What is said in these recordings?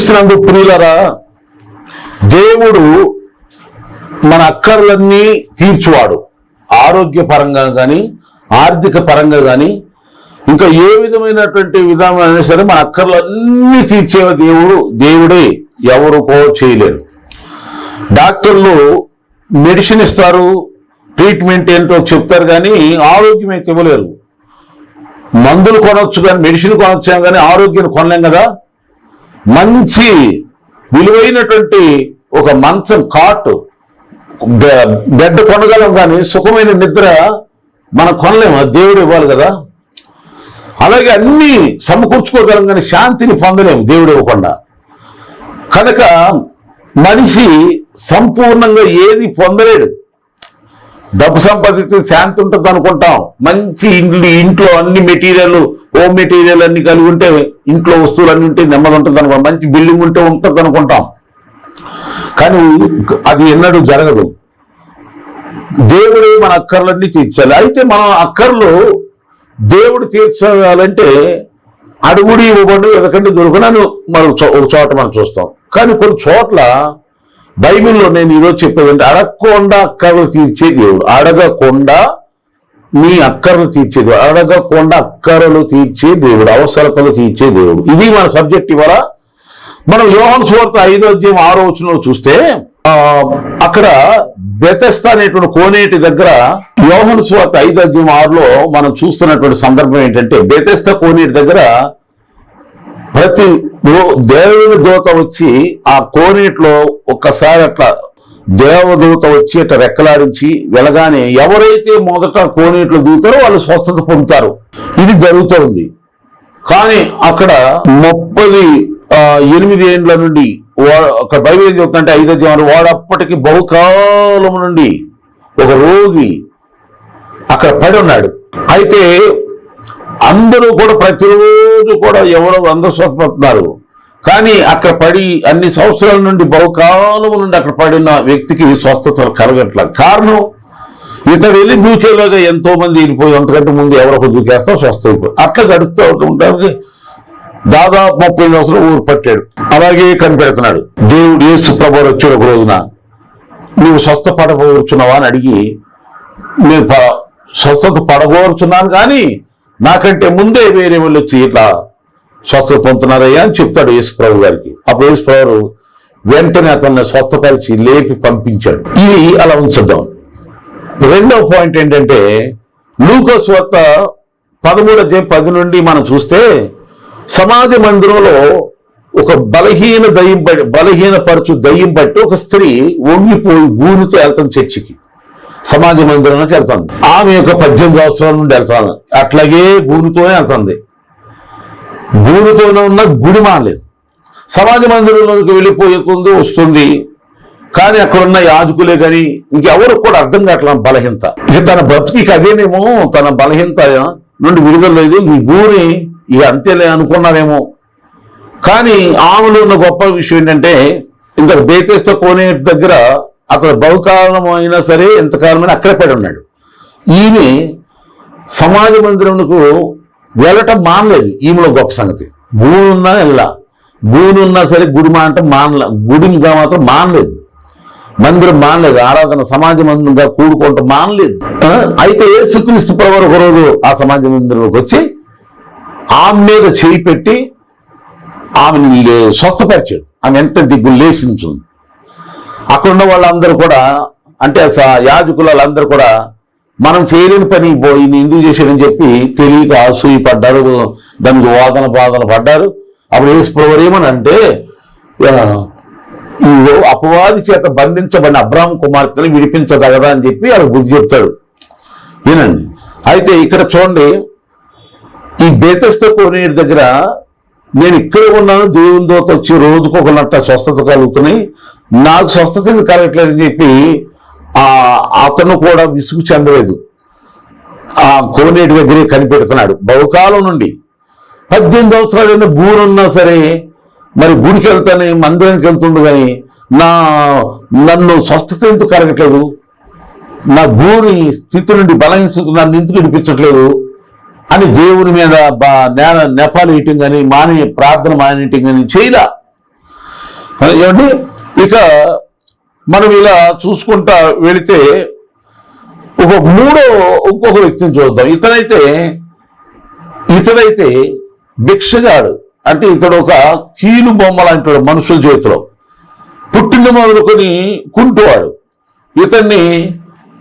క్రీస్తునందు ప్రియులరా దేవుడు మన అక్కర్లన్నీ తీర్చువాడు. ఆరోగ్యపరంగా కానీ ఆర్థిక పరంగా కానీ ఇంకా ఏ విధమైనటువంటి విధానం అయినా సరే మన అక్కర్లన్నీ తీర్చే దేవుడు దేవుడే. ఎవరుకో చేయలేరు. డాక్టర్లు మెడిసిన్ ఇస్తారు ట్రీట్మెంట్ ఏంటో చెప్తారు కానీ ఆరోగ్యం అయితే ఇవ్వలేరు. మందులు కొనవచ్చు కానీ మెడిసిన్ కొనవచ్చు కానీ ఆరోగ్యం కొనలేం కదా. మంచి విలువైనటువంటి ఒక మంచం కాట్ బెడ్ కొనగలం కానీ సుఖమైన నిద్ర మనం కొనలేము. దేవుడు ఇవ్వాలి కదా. అలాగే అన్ని సమకూర్చుకోగలం కానీ శాంతిని పొందలేము దేవుడు ఇవ్వకుండా. కనుక మనిషి సంపూర్ణంగా ఏది పొందలేడు. డబ్బు సంపాదిస్తే శాంతి ఉంటుంది అనుకుంటాం. మంచి ఇంట్లో ఇంట్లో అన్ని మెటీరియల్ హోమ్ మెటీరియల్ అన్ని కలిగి ఉంటే ఇంట్లో వస్తువులు అన్ని ఉంటే నెమ్మది ఉంటుంది అనుకుంటాం. మంచి బిల్డింగ్ ఉంటే ఉంటుంది అనుకుంటాం. కానీ అది ఎన్నడూ జరగదు. దేవుడు మన అక్కర్లన్నీ తీర్చాలి. అయితే మనం అక్కర్లు దేవుడు తీర్చాలంటే అడుగుడి ఇవ్వబడి ఎదకండి దొరకనని మనం చో- ఒక చోట మనం చూస్తాం. కానీ కొన్ని చోట్ల బైబిల్లో నేను ఈరోజు చెప్పేదంటే అడగకుండా అక్కర్లు తీర్చే దేవుడు అడగకుండా మీ అక్కర్లు తీర్చే దేవుడు అడగకుండా అక్కరలు తీర్చే దేవుడు అవసరతలు తీర్చే దేవుడు ఇది మన సబ్జెక్ట్ ఇవాళ. మనం యోహన్ సువార్త ఐదో అధ్యాయం ఆరో వచనంలో చూస్తే అక్కడ బెతెస్త అనేటువంటి కోనేటి దగ్గర యోహన్ సువార్త ఐదో అధ్యాయం ఆరులో మనం చూస్తున్నటువంటి సందర్భం ఏంటంటే బెతెస్త కోనేటి దగ్గర ప్రతి దేవుని దూత వచ్చి ఆ కోనేటిలో ఒక్కసారి అట్లా దేవదూత వచ్చి అట్లా రెక్కలాడించి వెళ్ళగానే ఎవరైతే మొదట కోనేట్లో దిగుతారో వాళ్ళు స్వస్థత పొందుతారు. ఇది జరుగుతూ ఉంది. కానీ అక్కడ ముప్పది ఎనిమిది ఏండ్ల నుండి వా- అక్కడ బైబిల్ ఏం చెబుతుందంటే ఐదో జీవనం వాడప్పటికి బహుకాలం నుండి ఒక రోగి అక్కడ పడి ఉన్నాడు. అయితే అందరూ కూడా ప్రతిరోజు కూడా ఎవరో అందరూ స్వస్థపడుతున్నారు కానీ అక్కడ పడి అన్ని సంవత్సరాల నుండి బహుకాలం నుండి అక్కడ పడిన వ్యక్తికి స్వస్థత కలగట్ల. కారణం ఇతడు వెళ్ళి దూకేలాగా ఎంతో మంది వెళ్ళిపోయి అంతకంటే ముందు ఎవరో ఒకరు దూకేస్తా స్వస్థ అయిపోయి. అట్లా గడుస్తూ ఉంటానికి దాదాపు ముప్పై సంవత్సరాలు ఊరు పట్టాడు. అలాగే కనిపెడుతున్నాడు. దేవుడు యేసు ప్రభు వచ్చాడు ఒక రోజున నువ్వు స్వస్థ పడబోచున్నావా అని అడిగి నేను ప- స్వస్థత పడగోరుచున్నాను కానీ నాకంటే ముందే వేరే వాళ్ళు వచ్చి ఇట్లా స్వస్థత పొందుతున్నారయ్యా అని చెప్తాడు యేసుప్రభు గారికి. అప్పుడు యేసుప్రభు వెంటనే అతన్ని స్వస్థపరిచి లేపి పంపించాడు. ఇది అలా ఉంచుద్దాం రెండవ పాయింట్ ఏంటంటే లూకోస్ వార్త పదమూడు అధ్యాయం పది నుండి మనం చూస్తే సమాధి మందిరంలో ఒక బలహీన దయ్యం బలహీన పరచు దయ్యం పట్టి ఒక స్త్రీ వంగిపోయి గూనితో వెళ్తాం చర్చికి. సమాజ మందిరానికి వెళ్తుంది ఆమె యొక్క పద్దెనిమిది సంవత్సరాల నుండి వెళ్తాను అట్లాగే భూమితోనే వెళ్తుంది. భూమితోనే ఉన్న గుడి మానలేదు. సమాజ మందిరంలోకి వెళ్ళిపోతుంది వస్తుంది. కానీ అక్కడ ఉన్న యాజకులే కానీ ఇంకెవరు కూడా అర్థం కావట్లా బలహీనత. ఇక తన బతుకి అదేనేమో తన బలహీనత నుండి విడుదల లేదు. ఈ గూని ఇక అంతేలే అనుకున్నారేమో. కానీ ఆమెలో ఉన్న గొప్ప విషయం ఏంటంటే ఇంకా బేతేస్త కోనే దగ్గర అతను బహుకాలం అయినా సరే ఎంతకాలమైనా అక్కడే పడి ఉన్నాడు. ఈమె సమాజ మందిరంకు వెళ్ళటం మానలేదు. ఈమెలో గొప్ప సంగతి. గూడున్నా వెళ్ళా. ఉన్నా సరే గుడి మా అంటే మానల. గుడిగా మాత్రం మానలేదు. మందిరం మానలేదు. ఆరాధన సమాజ మందిరంగా కూడుకోవటం మానలేదు. అయితే యేసుక్రీస్తు ప్రభు ఒక ఆ సమాజ మందిరంలోకి వచ్చి ఆమె మీద చేయి పెట్టి ఆమెను స్వస్థపరిచాడు. ఆమె ఎంత దిగ్గులు లేచి అక్కడున్న అక్కడ ఉన్న వాళ్ళందరూ కూడా అంటే స- యాజకులందరూ కూడా మనం చేయలేని పని పోయి ఎందుకు చేశాడని చెప్పి తెలియక అసూయి పడ్డారు దానికి వాదన బాధన పడ్డారు. అప్పుడు యేసు ప్రభు ఏమని అంటే ఈ అపవాది చేత బంధించబడిన అబ్రాహం కుమార్తెని విడిపించదగదా అని చెప్పి వాళ్ళు బుద్ధి చెప్తాడు. వినండి. అయితే ఇక్కడ చూడండి ఈ బేతస్త కోనేటి దగ్గర నేను ఇక్కడ ఉన్నాను దేవుని దోత వచ్చి రోజుకు ఒక నట్ట స్వస్థత కలుగుతున్నాయి. నాకు స్వస్థత కలగట్లేదని చెప్పి ఆ అతను కూడా విసుగు చెందలేదు. ఆ కోనేటి దగ్గరే కనిపెడుతున్నాడు. బహుకాలం నుండి పద్దెనిమిది సంవత్సరాలు గూడున్నా సరే మరి గుడికి వెళ్తానే మందిరానికి వెళ్తుంది కానీ నా నన్ను స్వస్థత ఎందుకు కలగట్లేదు? నా భూమి స్థితి నుండి బలహీన నన్ను ఎందుకు వినిపించట్లేదు అని దేవుని మీద బా- నేల నెపాలు వేయటం కానీ మాని ప్రార్థన మానేయటం కానీ చేయలా. ఏమండి? ఇక మనం ఇలా చూసుకుంటా వెళితే ఒక మూడో ఇంకొక వ్యక్తిని చూద్దాం. ఇతనైతే ఇతడైతే భిక్షగాడు. అంటే ఇతడు ఒక కీలు బొమ్మ లాంటివాడు మనుషుల చేతిలో. పుట్టిన మొదలుకొని కుంటువాడు. ఇతన్ని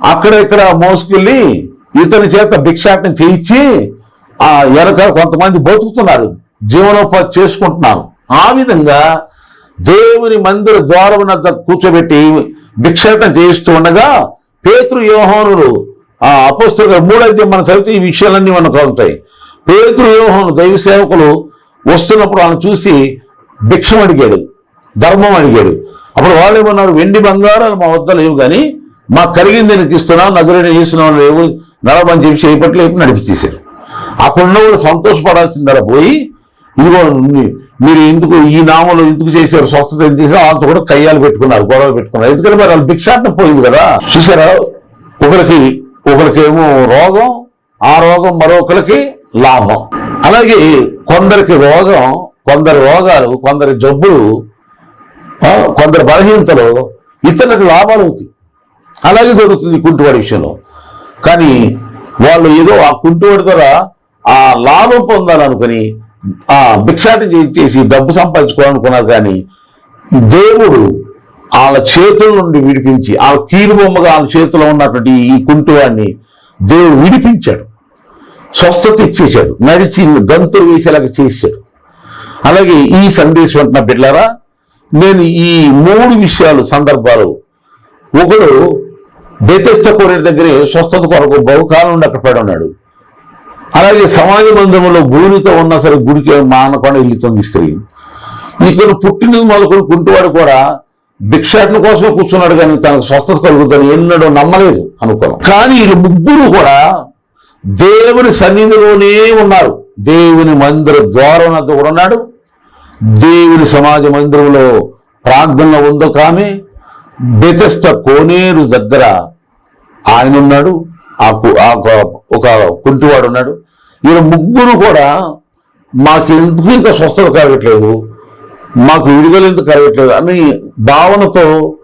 అక్కడ ఇక్కడ మోసుకెళ్ళి ఇతని చేత భిక్షాటన చేయించి ఆ ఎరక కొంతమంది బతుకుతున్నారు. జీవనోపాధి చేసుకుంటున్నారు. ఆ విధంగా దేవుని మందిర ద్వారమున కూర్చోబెట్టి భిక్షాటన చేయిస్తూ ఉండగా పేతురు యోహోనులు ఆ అపోస్తులు మూడైతే మన చదివితే ఈ విషయాలన్నీ మనకు ఉంటాయి పేతురు యోహోను దైవ సేవకులు వస్తున్నప్పుడు వాళ్ళని చూసి భిక్షం అడిగాడు ధర్మం అడిగాడు. అప్పుడు వాళ్ళు ఏమన్నారు వెండి బంగారాలు మా వద్ద లేవు కానీ మాకు కలిగింది నీకు ఇస్తున్నాం నదులని చేస్తున్నాం లేవు నడవని చెప్పి చేపట్లు చెప్పి తీశారు అక్కడ ఉన్నవాడు సంతోషపడాల్సిందలా పోయి ఇదిగో మీరు ఎందుకు ఈ నామంలో ఎందుకు చేశారు స్వస్థత ఎందుకు చేశారు వాళ్ళతో కూడా కయ్యాలు పెట్టుకున్నారు గొడవ పెట్టుకున్నారు. ఎందుకంటే మరి వాళ్ళు భిక్షాటన పోయింది కదా? చూసారా? ఒకరికి ఒకరికేమో రోగం ఆ రోగం మరొకరికి లాభం. అలాగే కొందరికి రోగం కొందరి రోగాలు కొందరి జబ్బులు కొందరి బలహీనతలు ఇతరులకు లాభాలు అవుతాయి. అలాగే దొరుకుతుంది కుంటువాడి విషయంలో. కానీ వాళ్ళు ఏదో ఆ కుంటువాడి ద్వారా ఆ లాభం పొందాలనుకుని ఆ భిక్షాటి చేసి డబ్బు సంపాదించుకోవాలనుకున్నారు కానీ దేవుడు వాళ్ళ చేతుల నుండి విడిపించి ఆ కీలు బొమ్మగా వాళ్ళ చేతిలో ఉన్నటువంటి ఈ కుంటువాడిని దేవుడు విడిపించాడు. స్వస్థత ఇచ్చేశాడు. నడిచి గంతులు వేసేలాగా చేశాడు. అలాగే ఈ సందేశం అంటున్న బిడ్డారా నేను ఈ మూడు విషయాలు సందర్భాలు ఒకడు బెతెస్త కోరేటి దగ్గరే స్వస్థత కొరకు బహుకాలం నుండి అక్కడ పడి ఉన్నాడు. అలాగే సమాజ బంధంలో భూమితో ఉన్నా సరే గుడికి మానకుండా వెళ్తుంది స్త్రీ. ఇతను పుట్టినది మొదలుకొని కుంటివాడు కూడా భిక్షాటన కోసమే కూర్చున్నాడు కానీ తనకు స్వస్థత కలుగుతుందని ఎన్నడూ నమ్మలేదు అనుకోవడం కానీ వీళ్ళు ముగ్గురు కూడా దేవుని సన్నిధిలోనే ఉన్నారు. దేవుని మందిర ద్వారం కూడా ఉన్నాడు. దేవుని సమాజ మందిరంలో ప్రార్థనలో ఉందో కామె బెతస్త కోనేరు దగ్గర ఆయన ఉన్నాడు. ఒక- ఒక కుంటివాడు ఉన్నాడు. ఈయన ముగ్గురు కూడా మాకు ఎందుకు ఇంకా స్వస్థత కలగట్లేదు? మాకు విడుదల ఎందుకు కలగట్లేదు? అని భావనతో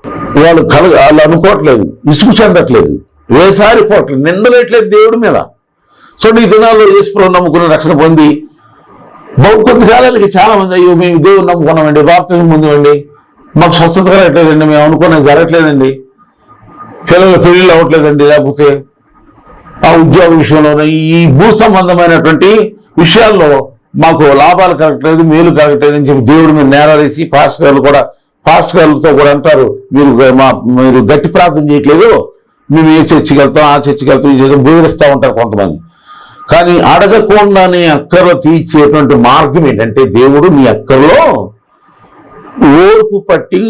వాళ్ళు కల వాళ్ళు అనుకోవట్లేదు. ఇసుకు చెందట్లేదు. వేసారిపోవట్లేదు నిందలేట్లేదు దేవుడి మీద. సో ఈ దినాల్లో ఈశ్వరం నమ్ముకున్న రక్షణ పొంది బహు కొద్ది కాలాలకి చాలా మంది అయ్యో మేము దేవుడు నమ్ముకున్నామండి. బాప్తిజం ముందువండి మాకు స్వస్థత కలగట్లేదండి. మేము అనుకున్నది జరగట్లేదండి. పిల్లలు పెళ్ళిళ్ళు అవ్వట్లేదండి. లేకపోతే ఆ ఉద్యోగ విషయంలోనూ ఈ భూ సంబంధమైనటువంటి విషయాల్లో మాకు లాభాలు కలగట్లేదు మేలు కలగట్లేదు అని చెప్పి దేవుడి మీద నేరాలేసి ఫాస్ట్ గారు కూడా ఫాస్ట్ గారులతో కూడా అంటారు మీరు మా మీరు గట్టి ప్రార్థన చేయట్లేదు మేము ఏ చర్చికి వెళ్తాం ఆ చర్చికి వెళ్తాం ఈ చర్చికి బెదిరిస్తూ ఉంటారు కొంతమంది. కానీ అడగకుండానే అక్కర్లో తీర్చేటువంటి మార్గం ఏంటంటే దేవుడు మీ అక్కర్లో ఓర్పు పట్టి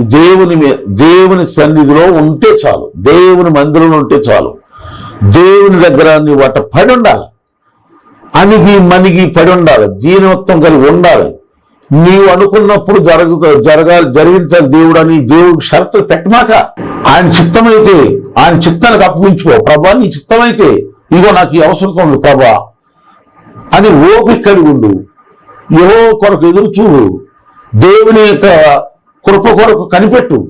దేవుని దేవుని సన్నిధిలో ఉంటే చాలు దేవుని మందిరంలో ఉంటే చాలు. దేవుని దగ్గర నువ్వు అట్ట పడి ఉండాలి. అణిగి మణిగి పడి ఉండాలి. జీవనత్వం కలిగి ఉండాలి. నీవు అనుకున్నప్పుడు జరుగుతా జరగాలి జరిగించాలి దేవుడు అని దేవుడికి షరతులు పెట్టమాక ఆయన చిత్తమైతే ఆయన చిత్తానికి అప్పగించుకో. ప్రభా నీ చిత్తమైతే ఇదిగో నాకు ఈ అవసరం ఉంది ప్రభా అని ఓపిక కలిగి ఉండు. ఏవో కొరకు ఎదురు చూడు. దేవుని యొక్క కృప కొరకు కనిపెట్టు.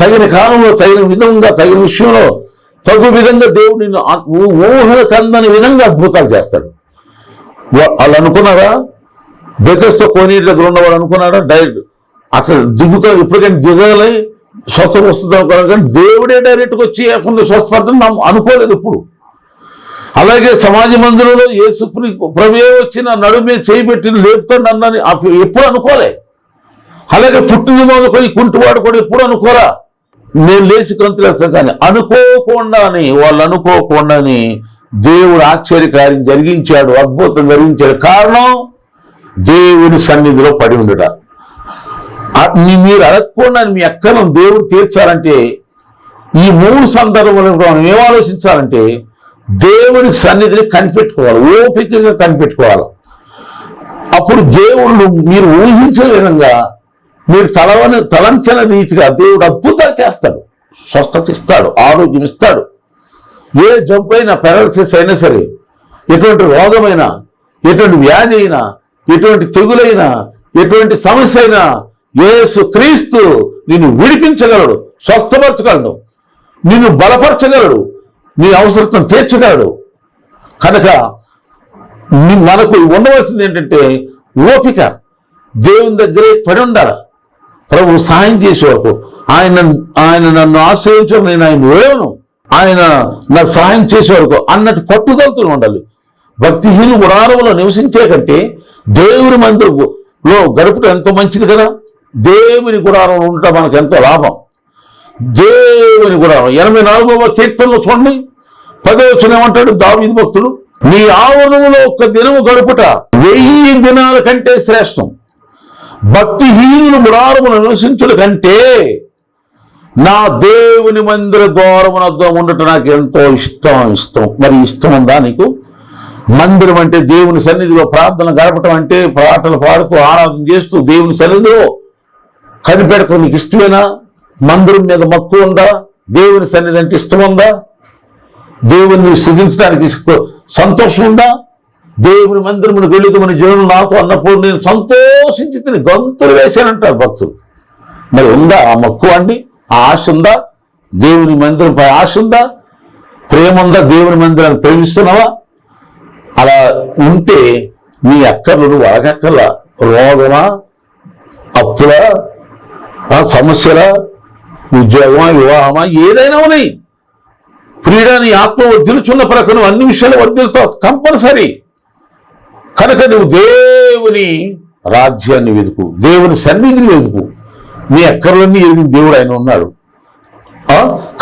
తగిన కాలంలో తగిన విధంగా తగిన విషయంలో తగు విధంగా దేవుడు నిన్ను ఊ- కందని విధంగా అద్భుతాలు చేస్తాడు. వాళ్ళు అనుకున్నారా? బెతస్తో కోనేటి దగ్గర ఉన్నవాడు అనుకున్నారా? డైరెక్ట్ అసలు దిగుతా ఇప్పటికైనా దిగాలి. స్వస్థత వస్తుంది అనుకున్నాడు కానీ దేవుడే డైరెక్ట్గా వచ్చి అక్కడ స్వస్థపడతాను నమ్ము- అనుకోలేదు ఇప్పుడు. అలాగే సమాజ మందిరంలో యేసు ప్రవే వచ్చిన నా మీద చేయబెట్టి లేపుతాడు అన్నని అప్పుడు ఎప్పుడు అనుకోలే. అలాగే పుట్టిన మొదలుకొని కుంటువాడు కూడా ఎప్పుడు అనుకోరా? నేను లేచి కంతులేస్తాను కానీ అనుకోకుండానే వాళ్ళు అనుకోకుండానే దేవుడు ఆశ్చర్యకార్యం జరిగించాడు అద్భుతం జరిగించాడు. కారణం దేవుని సన్నిధిలో పడి ఉండట. మీ- మీరు అడగకుండా మీ ఎక్కలను దేవుడు తీర్చాలంటే ఈ మూడు సందర్భంలో మనం ఏం ఆలోచించాలంటే దేవుని సన్నిధిని కనిపెట్టుకోవాలి ఓపికగా కనిపెట్టుకోవాలి. అప్పుడు దేవుళ్ళు మీరు ఊహించే విధంగా మీరు తలవని తలంచని రీతిగా దేవుడు అద్భుతాలు చేస్తాడు. స్వస్థత ఇస్తాడు ఆరోగ్యం ఇస్తాడు. ఏ జబ్బు అయినా పెరాలసిస్ అయినా సరే ఎటువంటి రోగమైనా ఎటువంటి వ్యాధి అయినా ఎటువంటి తెగులైనా ఎటువంటి సమస్య అయినా యేసు క్రీస్తు నిన్ను విడిపించగలడు స్వస్థపరచగలడు. నిన్ను బలపరచగలడు నీ అవసరతను తీర్చగలడు. కనుక మనకు ఉండవలసింది ఏంటంటే ఓపిక. దేవుని దగ్గరే పడి ఉండాలి. ప్రభు సాయం చేసే వరకు ఆయన ఆయన నన్ను ఆశ్రయించడం నేను ఆయన వేయను ఆయన నాకు సహాయం చేసేవరకు అన్నట్టు పట్టుదలతో ఉండాలి. భక్తిహీన గుడారంలో నివసించే కంటే దేవుని మందిరంలో గడపడం ఎంతో మంచిది కదా? దేవుని గుడారంలో ఉండటం మనకు ఎంతో లాభం. దేవుని గుడారం. ఎనభై నాలుగవ కీర్తనలో చూడండి. పదే ఏమంటాడు దావీదు భక్తుడు నీ ఆవరణంలో ఒక్క దినము గడుపుట వెయ్యి దినాల కంటే శ్రేష్టం. భక్తిహీనులు గుడారమును నివసించుల కంటే నా దేవుని మందిర ద్వారమునద్ద ఉండటం నాకు ఎంతో ఇష్టం ఇష్టం. మరి ఇష్టం ఉందా నీకు? మందిరం అంటే దేవుని సన్నిధిలో ప్రార్థన గడపటం అంటే పాటలు పాడుతూ ఆరాధన చేస్తూ దేవుని సన్నిధిలో కనిపెడతా నీకు ఇష్టమేనా? మందిరం మీద మక్కువ ఉందా? దేవుని సన్నిధి అంటే ఇష్టం ఉందా? దేవుని సృజించడానికి సంతోషం ఉందా? దేవుని మందిరమును వెళ్ళి మన జీవనం నాతో అన్నప్పుడు నేను సంతోషించి తిని గంతులు వేశానంటారు భక్తులు. మరి ఉందా ఆ మక్కువ అండి? ఆ ఆశ ఉందా? దేవుని మందిరంపై ఆశ ఉందా? ప్రేమ ఉందా? దేవుని మందిరాన్ని ప్రేమిస్తున్నావా? అలా ఉంటే నీ అక్కర్లు నువ్వు అడగక్కర్లా రోగమా సమస్యల? ఉద్యోగమా? వివాహమా? ఏదైనా ఉన్నాయి. ప్రియుడాని ఆత్మ వర్ధిల్చున్న ప్రకారం అన్ని విషయాలు వర్ధిల్తావు కంపల్సరీ కనుక నువ్వు దేవుని రాజ్యాన్ని వెతుకు దేవుని సన్నిధిని వెతుకు. నీ అక్కర్లన్నీ ఎరిగిన దేవుడు ఆయన ఉన్నాడు.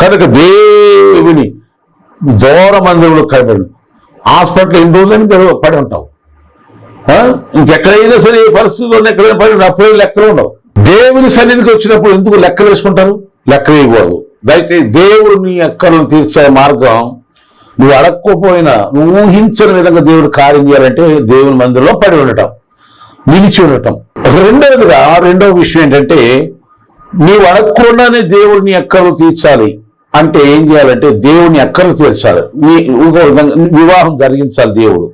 కనుక దేవుని దూర మందిరంలో కనబడి. హాస్పిటల్ ఎన్ని రోజులని పడి ఉంటావు. ఇంకెక్కడైనా సరే ఏ పరిస్థితుల్లో ఎక్కడైనా పడి అప్పుడే లెక్కలు ఉండవు. దేవుని సన్నిధికి వచ్చినప్పుడు ఎందుకు లెక్కలు వేసుకుంటారు? లెక్కలు వేయకూడదు. దయచేసి దేవుడు నీ అక్కలను తీర్చే మార్గం నువ్వు అడక్కపోయినా నువ్వు ఊహించని విధంగా దేవుడు కార్యం చేయాలంటే దేవుని మందిరంలో పడి ఉండటం నిలిచి ఉండటం. రెండవదిగా రెండవ విషయం ఏంటంటే నీవు అడగకుండానే దేవుడిని నీ తీర్చాలి అంటే ఏం చేయాలంటే దేవుని అక్కలు తీర్చాలి. వివాహం జరిగించాలి దేవుడు.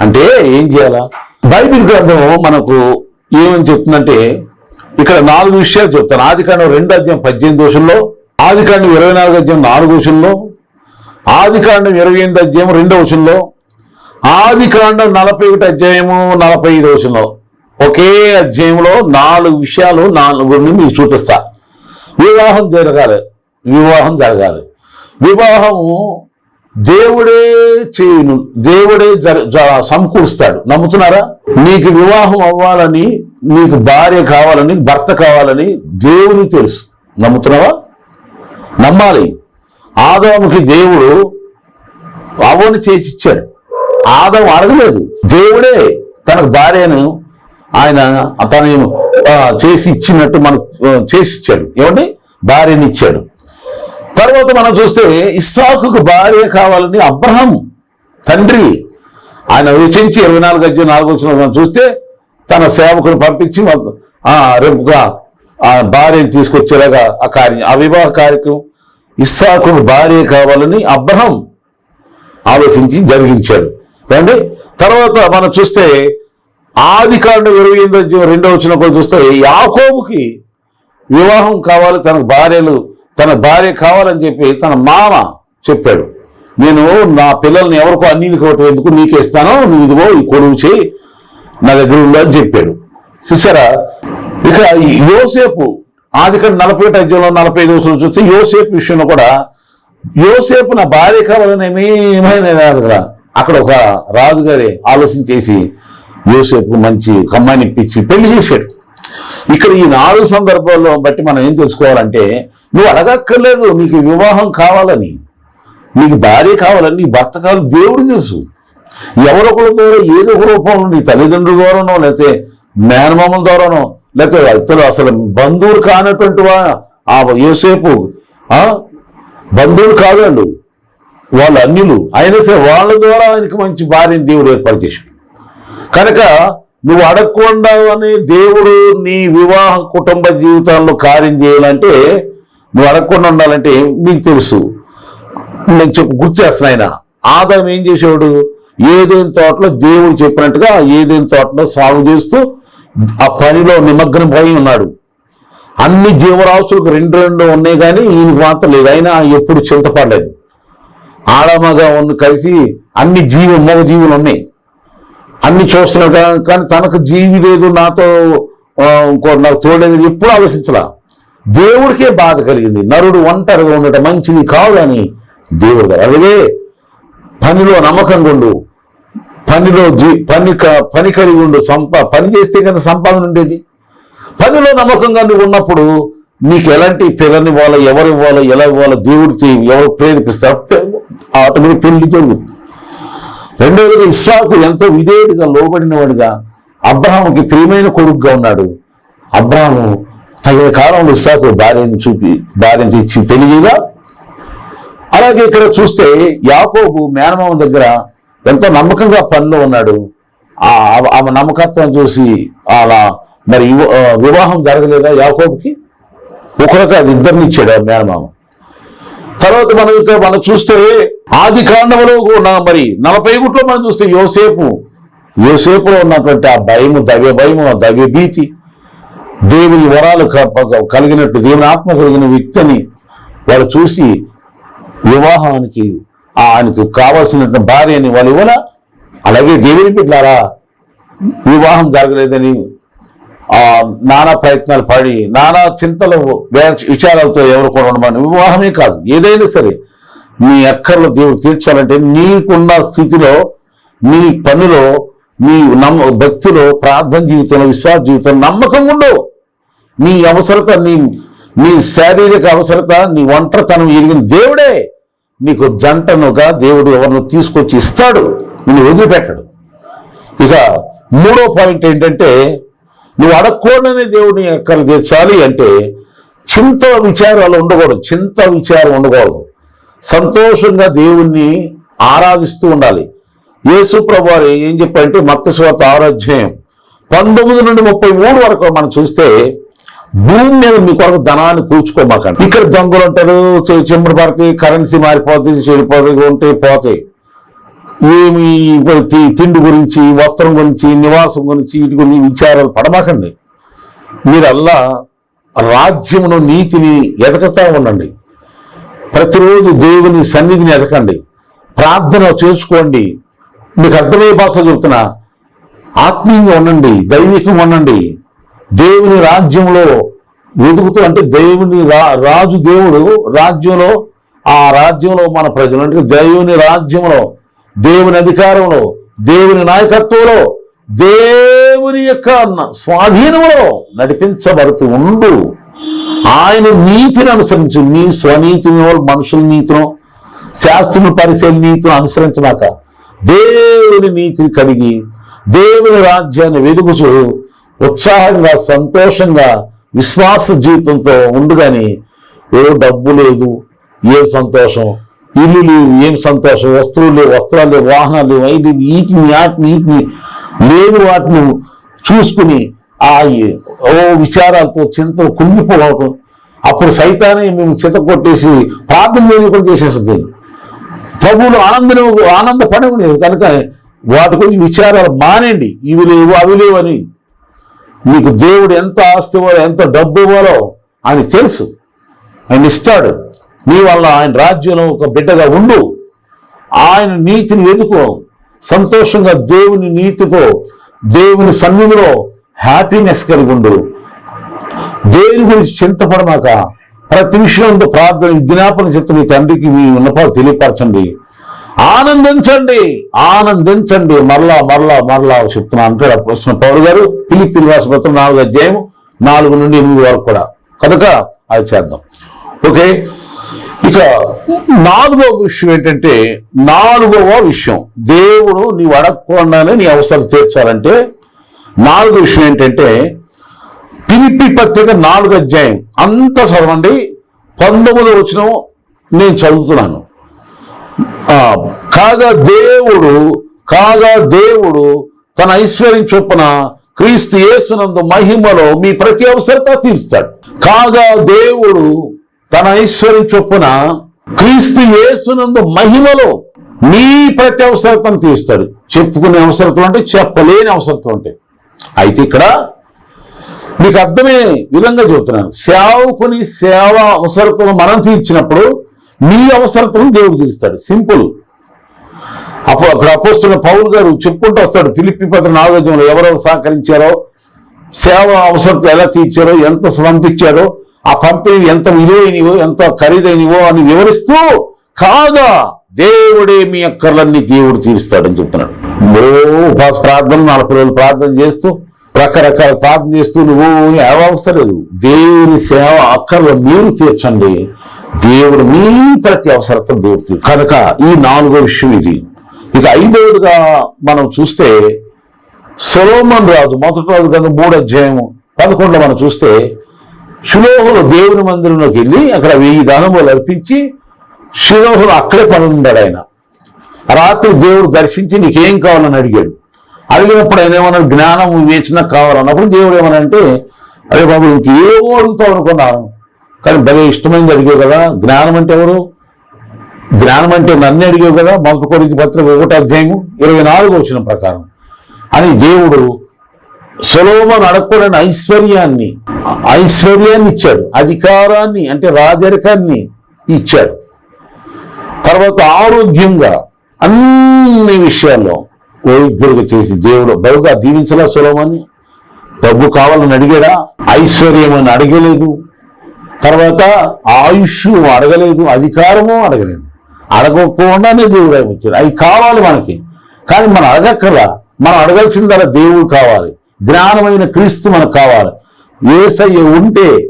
అంటే ఏం చేయాలా? బైబిల్ గ్రంథం మనకు ఏమని చెప్తుందంటే ఇక్కడ నాలుగు విషయాలు చెప్తాను. ఆది కాండం రెండు అధ్యాయం పద్దెనిమిది దోషంలో ఆది కాండం ఇరవై నాలుగు అధ్యాయం నాలుగు దోషంలో ఆది కాండం ఇరవై ఎనిమిది అధ్యాయం రెండవ వచనంలో ఆది కాండం నలభై ఒకటి అధ్యాయము నలభై ఐదు వచనంలో ఒకే అధ్యాయంలో నాలుగు విషయాలు నాలుగు మీకు చూపిస్తా. వివాహం జరగాలి వివాహం జరగాలి. వివాహము దేవుడే చేయును దేవుడే జర జ- సమకూరుస్తాడు. నమ్ముతున్నారా? నీకు వివాహం అవ్వాలని నీకు భార్య కావాలని భర్త కావాలని దేవుని తెలుసు. నమ్ముతున్నావా? నమ్మాలి. ఆదాముకి దేవుడు అవ్వని చేసి ఇచ్చాడు. ఆదం అడగలేదు. దేవుడే తనకు భార్యను ఆయన తను చేసి ఇచ్చినట్టు మనకు చేసి ఇచ్చాడు. ఏమంటే భార్యని ఇచ్చాడు. తర్వాత మనం చూస్తే ఇస్సాకుకు భార్య కావాలని అబ్రహం తండ్రి ఆయన రచించి ఇరవై నాలుగు అజ్జు నాలుగు వచ్చిన మనం చూస్తే తన సేవకుని పంపించి రేపుగా ఆ భార్యను తీసుకొచ్చేలాగా ఆ కార్యం ఆ వివాహ కార్యక్రమం ఇస్సాకును భార్య కావాలని అబ్రహం ఆలోచించి జరిగించాడు. ఏమండి? తర్వాత మనం చూస్తే ఆది కాండ ఇరవై ఎనిమిది రెండో వచ్చిన కూడా చూస్తే యాకోబుకి వివాహం కావాలి తన భార్యలు తన భార్య కావాలని చెప్పి తన మామ చెప్పాడు. నేను నా పిల్లల్ని ఎవరికో అన్నిటికి ఒకటి ఎందుకు నీకే ఇస్తాను నువ్వు ఇదిగో ఈ కొడుకు చేయి నా దగ్గర ఉండు అని చెప్పాడు. చూసారా? ఇక యోసేపు ఆది నలభై ఒకటి అధ్యాయంలో నలభై ఐదు రోజులు చూస్తే యోసేపు విషయంలో కూడా యోసేపు నా భార్య కావాలని ఏమైనా కదా అక్కడ ఒక రాజుగారి ఆలోచన చేసి యోసేపు మంచి కమ్మాయిని ఇప్పించి పెళ్ళి చేశాడు. ఇక్కడ ఈ నాలుగు సందర్భాల్లో బట్టి మనం ఏం తెలుసుకోవాలంటే నువ్వు అడగక్కర్లేదు నీకు వివాహం కావాలని నీకు భార్య కావాలని నీ భర్త కావాలి దేవుడు తెలుసు. ఎవరొకరి ద్వారా ఏదో ఒక రూపంలో నీ తల్లిదండ్రుల ద్వారానో లేకపోతే మేనమామల ద్వారానో లేకపోతే ఇతరులు అసలు బంధువులు కానటువంటి ఆ యోసేపు బంధువులు కాదండు వాళ్ళ అన్యులు. అయినా సరే వాళ్ళ ద్వారా ఆయనకి మంచి భార్యని దేవుడు ఏర్పాటు చేశాడు. కనుక నువ్వు అడగకుండా అని దేవుడు నీ వివాహ కుటుంబ జీవితాల్లో కార్యం చేయాలంటే నువ్వు అడగకుండా ఉండాలంటే నీకు తెలుసు. నేను చెప్పు గుర్తు చేస్తున్నా ఆయన. ఆదాయం ఏం చేసేవాడు? ఏదేని తోటలో దేవుడు చెప్పినట్టుగా ఏదేని తోటలో సాగు చేస్తూ ఆ పనిలో నిమగ్నం పోయి ఉన్నాడు. అన్ని జీవరాశులకు రెండు రెండు ఉన్నాయి కానీ ఈయనకు మాత్రం లేదు. అయినా ఎప్పుడు చింతపడలేదు. ఆడమగా ఉన్న కలిసి అన్ని జీవి మగ జీవులు ఉన్నాయి. అన్ని చూస్తున్నాడు కానీ తనకు జీవి లేదు నాతో ఇంకో నాకు తోడేది ఎప్పుడు ఆలోచించలా. దేవుడికే బాధ కలిగింది. నరుడు ఒంటరిగా ఉండటం మంచిది కాదు అని దేవుడు గారు అలాగే పనిలో నమ్మకంగా ఉండు. పనిలో జీ పని క- పని కలిగి ఉండు సంపా పని చేస్తే కదా సంపాదన ఉండేది. పనిలో నమ్మకంగా నువ్వు ఉన్నప్పుడు నీకు ఎలాంటి పిల్లని ఇవ్వాలో ఎవరు ఇవ్వాలో ఎలా ఇవ్వాలో దేవుడు చేయి ఎవరు ప్రేరేపిస్తారు ఆటోమేటిక్ పెళ్ళి జరుగుతుంది. రెండవది ఇస్సాకు ఎంతో విధేయుడిగా లోబడిన వాడిగా ప్రియమైన కొడుకుగా ఉన్నాడు. అబ్రహాము తగిన కాలంలో ఇస్సాకు భార్యను చూపి భార్యను తెచ్చి పెళ్ళి అలాగే ఇక్కడ చూస్తే యాకోబు మేనమామ దగ్గర ఎంతో నమ్మకంగా పనిలో ఉన్నాడు. ఆ ఆమె నమ్మకత్వం చూసి అలా మరి వివాహం జరగలేదా యాకోబుకి? ఒకరికి అది ఇద్దరిని ఇచ్చాడు ఆ మేనమామ. తర్వాత మనం ఇక్కడ మనం చూస్తే ఆది కాండంలో కూడా మరి నలభై గుట్లో మనం చూస్తే యోసేపు యోసేపులో ఉన్నటువంటి ఆ భయము దవ్య భయము దవ్య భీతి దేవుని వరాలు క- కలిగినట్టు దేవుని ఆత్మ కలిగిన వ్యక్తిని వాళ్ళు చూసి వివాహానికి ఆయనకు కావలసిన భార్యని వాళ్ళు ఇవ్వాల అలాగే దేవుని బిడ్డారా వివాహం జరగలేదని నానా ప్రయత్నాలు పడి నానా చింతలు విచారాలతో ఎవరు కూడా ఉండమని వివాహమే కాదు ఏదైనా సరే నీ అక్కర్లు దేవుడు తీర్చాలంటే నీకున్న స్థితిలో నీ పనిలో నీ నమ్మ భక్తిలో ప్రార్థన జీవితంలో విశ్వాస జీవితంలో నమ్మకం ఉండవు. నీ అవసరత నీ నీ శారీరక అవసరత నీ ఒంటరితనం ఎరిగిన దేవుడే. నీకు జంటనుగా దేవుడు ఎవరిని తీసుకొచ్చి ఇస్తాడు నిన్ను వదిలిపెట్టడు. ఇక మూడో పాయింట్ ఏంటంటే నువ్వు అడగకూడనే దేవుడిని ఎక్కలు తీర్చాలి అంటే చింత విచారాలు ఉండకూడదు చింత విచారం ఉండకూడదు. సంతోషంగా దేవుణ్ణి ఆరాధిస్తూ ఉండాలి. యేసు ప్రభువారు ఏం చెప్పారంటే మత్స్యవాత ఆరాధ్యం పంతొమ్మిది నుండి ముప్పై మూడు వరకు మనం చూస్తే భూమి మీద మీ కొరకు ధనాన్ని కూర్చుకోమాకండి ఇక్కడ దొంగలు ఉంటారు చె- పడతాయి పడితే కరెన్సీ మారిపోతుంది చెడిపోతుంది ఉంటే పోతాయి. ఏమి తి- తిండి గురించి వస్త్రం గురించి నివాసం గురించి వీటి గురించి విచారాలు పడమాకండి. మీరల్లా రాజ్యమును నీతిని ఎదగతా ఉండండి. ప్రతిరోజు దేవుని సన్నిధిని ఎదకండి. ప్రార్థన చేసుకోండి. మీకు అర్థమయ్యే భాష చెప్తున్నా ఆత్మీయంగా ఉండండి దైవికంగా ఉండండి. దేవుని రాజ్యంలో వెతుకుతూ అంటే దేవుని రా రాజు దేవుడు రాజ్యంలో ఆ రాజ్యంలో మన ప్రజలు అంటే దేవుని రాజ్యంలో దేవుని అధికారంలో దేవుని నాయకత్వంలో దేవుని యొక్క స్వాధీనంలో నడిపించబడుతూ ఉండు. ఆయన నీతిని అనుసరించు. నీ స్వనీతిని మనుషుల నీతిను శాస్త్రుని పరిశీలి నీతిని అనుసరించమాక దేవుని నీతిని కలిగి దేవుని రాజ్యాన్ని వెతుకుచూ. ఉత్సాహంగా సంతోషంగా విశ్వాస జీవితంతో ఉండుగాని ఏ డబ్బు లేదు ఏం సంతోషం? ఇల్లు లేవు ఏం సంతోషం? వస్తువులు లేవు వస్త్రాలు లేవు వాహనాలు లేవు అవి లేవు. వీటిని వాటిని వీటిని లేని వాటిని చూసుకుని ఆ ఓ విచారాలతో చింత కుంగిపోవటం. అప్పుడు సైతానే మేము చింత కొట్టేసి ప్రార్థన చేయకుండా చేసేస్తుంది. ప్రభువులు ఆనందం ఆనందపడలేదు కనుక వాటి గురించి విచారాలు మానేయండి. ఇవి లేవు అవి లేవు అని నీకు దేవుడు ఎంత ఆస్తి ఇవ్వాలో ఎంత డబ్బు ఇవ్వాలో ఆయన తెలుసు. ఆయన ఇస్తాడు. నీ వల్ల ఆయన రాజ్యంలో ఒక బిడ్డగా ఉండు. ఆయన నీతిని ఎదుకో సంతోషంగా దేవుని నీతితో దేవుని సన్నిధిలో హ్యాపీనెస్ కలిగి ఉండు. దేవుని గురించి చింతపడమాక? ప్రతి విషయంతో ప్రార్థన విజ్ఞాపన చిత్తం మీ తండ్రికి మీ ఉన్నపాలు తెలియపరచండి. ఆనందించండి ఆనందించండి. మరలా మరలా మరలా చెప్తున్నా అంటాడు ప్రశ్న పౌరు గారు పిలిపిల్ పత్రం నాలుగు అధ్యాయం నాలుగు నుండి ఎనిమిది వరకు కూడా. కనుక అది చేద్దాం. ఓకే? ఇక నాలుగో విషయం ఏంటంటే నాలుగవ విషయం. దేవుడు నీవు అడగకుండానే నీ అవసరం తీర్చాలంటే నాలుగో విషయం ఏంటంటే పిలిపి పత్రిక నాలుగు అధ్యాయం. అంతా చదవండి. పంతొమ్మిది వచ్చిన నేను చదువుతున్నాను. కాగా దేవుడు కాగా దేవుడు తన ఐశ్వర్యం చొప్పున క్రీస్తు యేసునందు మహిమలో మీ ప్రతి అవసరత తీరుస్తాడు. కాగా దేవుడు తన ఐశ్వర్యం చొప్పున క్రీస్తు యేసునందు మహిమలో మీ ప్రతి అవసరతను తీరుస్తాడు. చెప్పుకునే అవసరతలు అంటే చెప్పలేని అవసరతలు ఉంటాయి అయితే ఇక్కడ మీకు అర్థమే విధంగా చెబుతున్నాను. సేవకుని సేవ అవసరతను మనం తీర్చినప్పుడు నీ అవసరతను దేవుడు తీరుస్తాడు. సింపుల్ అప్పుడు అక్కడ అపోస్తున్న పౌల్ గారు చెప్పుకుంటూ వస్తాడు. పిలిపి పత్ర నాలుగోజంలో ఎవరెవరు సహకరించారో సేవ అవసరత ఎలా తీర్చారో ఎంత పంపించారో ఆ పంపిణీ ఎంత విలువైనవో ఎంత ఖరీదైనవో అని వివరిస్తూ కాగా దేవుడే మీ అక్కర్లన్నీ దేవుడు తీరుస్తాడని చెప్తున్నాడు. ఓ ఉపాస ప్రార్థన నలభై రోజులు ప్రార్థన చేస్తూ రకరకాల ప్రార్థన చేస్తూ నువ్వు ఏవ అవసరం లేదు. దేవుని సేవ అక్కర్లు మీరు తీర్చండి. దేవుడు మీ ప్రతి అవసరత దేవుడు కనుక ఈ నాలుగో విషయం ఇది. ఇక ఐదవదిగా మనం చూస్తే సొలోమన్ రాజు మొదటి రాజు కదా మూడు అధ్యాయం పదకొండులో మనం చూస్తే శిలోహులు దేవుని మందిరంలోకి వెళ్ళి అక్కడ వెయ్యి దానములు అర్పించి శిలోహులు అక్కడే పని ఉన్నాడు ఆయన. రాత్రి దేవుడు దర్శించి నీకేం కావాలని అడిగాడు. అడిగినప్పుడు ఆయన ఏమన్నా జ్ఞానం వివేచన కావాలన్నప్పుడు దేవుడు ఏమనంటే అరే బాబు ఇంకేమో అడుగుతావు అనుకున్నాను. కానీ భలే ఇష్టమైంది అడిగావు కదా. జ్ఞానం అంటే ఎవరు? జ్ఞానం అంటే నన్ను అడిగావు కదా. మొదటి కొరింథీ పత్రిక ఒకటి అధ్యాయము ఇరవై నాలుగు వచ్చిన ప్రకారం. అని దేవుడు సొలోమన్ అడగకూడని ఐశ్వర్యాన్ని ఐశ్వర్యాన్ని ఇచ్చాడు. అధికారాన్ని అంటే రాజరికాన్ని ఇచ్చాడు. తర్వాత ఆరోగ్యంగా అన్ని విషయాల్లో వైద్యుడిగా చేసి దేవుడు బహుగా దీవించలా సులభమని డబ్బు కావాలని అడిగాడా? ఐశ్వర్యం అని అడగలేదు. తర్వాత ఆయుష్ అడగలేదు అధికారము అడగలేదు. అడగకుండానే దేవుడు ఆయన వచ్చారు అవి కావాలి మనకి. కానీ మనం అడగక్కర్లా. మనం అడగాల్సిందల్లా దేవుడు కావాలి. జ్ఞానమైన క్రీస్తు మనకు కావాలి. ఏసయ్య ఉంటే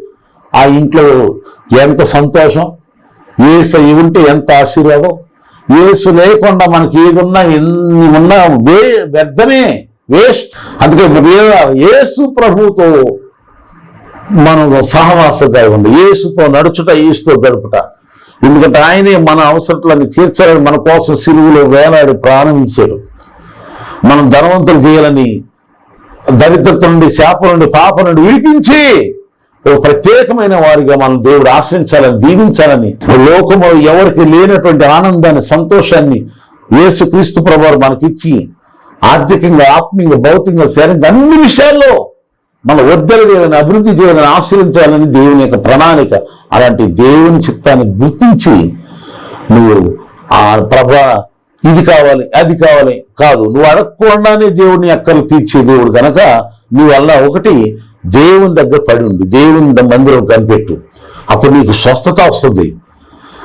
ఆ ఇంట్లో ఎంత సంతోషం? ఏసయ్య ఉంటే ఎంత ఆశీర్వాదం? ఏసు లేకుండా మనకి ఏదున్నా ఎన్ని ఉన్నా వే వ్యర్థమే వేస్ట్. అందుకే ఏసు ప్రభుతో మనలో సహవాసంగా ఉండి యేసుతో నడుచుట యేసుతో గడుపుట. ఎందుకంటే ఆయనే మన అవసరాలన్నీ తీర్చాలని మన కోసం సిలువులో వేలాడి ప్రారంభించాడు. మనం ధనవంతులు చేయాలని దరిద్రత నుండి శాపం నుండి పాప నుండి విడిపించి ఒక ప్రత్యేకమైన వారిగా మనం దేవుడు ఆశ్రయించాలని దీవించాలని లోకంలో ఎవరికి లేనటువంటి ఆనందాన్ని సంతోషాన్ని యేసుక్రీస్తు ప్రభావం మనకిచ్చి ఆర్థికంగా ఆత్మీయంగా భౌతికంగా శారీరకంగా అన్ని విషయాల్లో మన వద్దలు దేవుని అభివృద్ధి చేయాలని ఆశ్రయించాలని దేవుని యొక్క ప్రణాళిక అలాంటి దేవుని చిత్తాన్ని గుర్తించి నువ్వు ఆ ప్రభా ఇది కావాలి అది కావాలి కాదు. నువ్వు అడగకుండానే దేవుని అక్కలు తీర్చే దేవుడు కనుక నువ్వు అలా ఒకటి దేవుని దగ్గర పడి ఉండు దేవుని మందిరం కనిపెట్టు. అప్పుడు నీకు స్వస్థత వస్తుంది.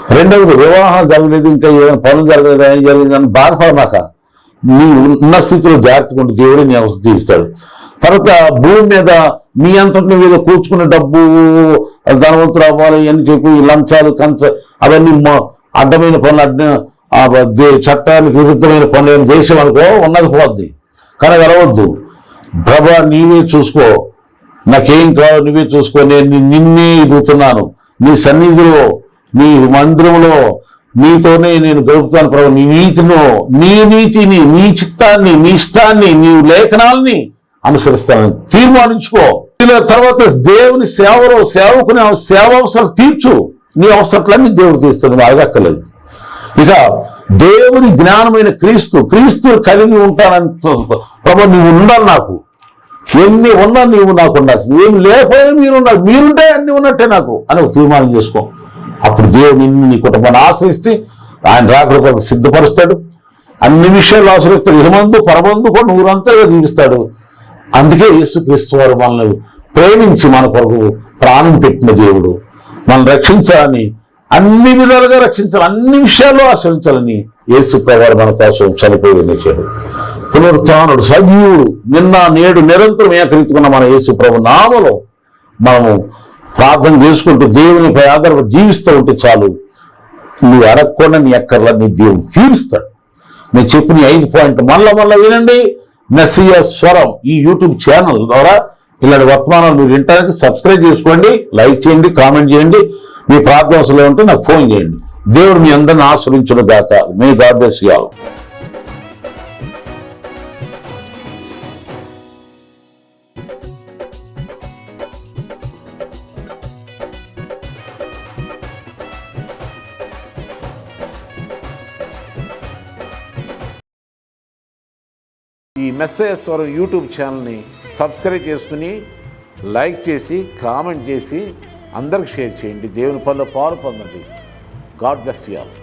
రెండవది వివాహం జరగలేదు ఇంకా ఏమైనా పనులు జరగలేదు ఏం జరగలేదు అని బాధపడమాక నీ ఉన్న స్థితిలో జాగ్రత్తగా ఉండి దేవుడే నీ అవసరం తీరుస్తాడు తర్వాత భూమి మీద మీ అంతటి నువ్వు ఏదో కూర్చుకున్న డబ్బు ధనవంతులు అవ్వాలి అని చెప్పి లంచాలు కంచ అవన్నీ అడ్డమైన పనులు అడ్డ ఆ దే- చట్టానికి విరుద్ధమైన పనులు ఏమైనా చేసేవనుకో ఉన్నది పోద్ది. కానీ అరవద్దు. ప్రభా నీవే చూసుకో. నాకేం కావాలి నువ్వే చూసుకో. నేను నిన్నే ఎదుగుతున్నాను. నీ సన్నిధిలో నీ మందిరంలో నీతోనే నేను గడుపుతాను ప్రభు. నీ నీతిను నీ నీతిని నీ చిత్తాన్ని నీ ఇష్టాన్ని నీ లేఖనాల్ని అనుసరిస్తాను. తీర్మానించుకో. తర్వాత దేవుని సేవలో సేవకుని సేవ అవసరాలు తీర్చు. నీ అవసరాలన్నీ దేవుడు తీస్తాడు నువ్వు అడగక్కర్లేదు. ఇక దేవుని జ్ఞానమైన క్రీస్తు క్రీస్తు కలిగి ఉంటానని ప్రభు నువ్వు ఉండాలి నాకు. ఎన్ని ఉన్నా నీవు నాకు ఉండాల్సింది. ఏమి లేకపోయినా మీరున్నారు మీరుంటే అన్ని ఉన్నట్టే నాకు అని ఒక తీర్మానం చేసుకో. అప్పుడు దేవుడు నిన్ను నీ కుటుంబాన్ని ఆశ్రయిస్తే ఆయన రాకడ కొరకు సిద్ధపరుస్తాడు. అన్ని విషయాలు ఆశ్రయిస్తాడు. ఇహమందు పరమందు కూడా నూరంతగా జీవిస్తాడు. అందుకే యేసుక్రీస్తు వారు మనల్ని ప్రేమించి మన కొరకు ప్రాణం పెట్టిన దేవుడు. మనం రక్షించాలని అన్ని విధాలుగా రక్షించాలి అన్ని విషయాల్లో ఆశ్రయించాలని యేసు వారు మన కోసం చనిపోయి నిచ్చాడు పునరుత్నుడు సజీవుడు నిన్న నేడు నిరంతరం ఏకరీతుకున్న మన యేసు ప్రభు నామలో మనము ప్రార్థన చేసుకుంటూ దేవునిపై ఆధారపడి జీవిస్తూ ఉంటే చాలు. నువ్వు అడగకుండా నీ అక్కర్లా నీ దేవుడు తీరుస్తాడు. నేను చెప్పిన ఐదు పాయింట్ మళ్ళా మళ్ళీ వినండి. నసియ స్వరం ఈ యూట్యూబ్ ఛానల్ ద్వారా ఇలాంటి వర్తమానాలు మీరు వినడానికి సబ్స్క్రైబ్ చేసుకోండి లైక్ చేయండి కామెంట్ చేయండి. మీ ప్రార్థనలు ఉంటే నాకు ఫోన్ చేయండి. దేవుడు మీ అందరిని ఆశ్రయించిన దాకా మీ God bless you all YouTube ఛానల్ని సబ్స్క్రైబ్ చేసుకుని లైక్ చేసి కామెంట్ చేసి అందరికి షేర్ చేయండి. దేవుని పనిలో పాలు పొందండి. God bless you all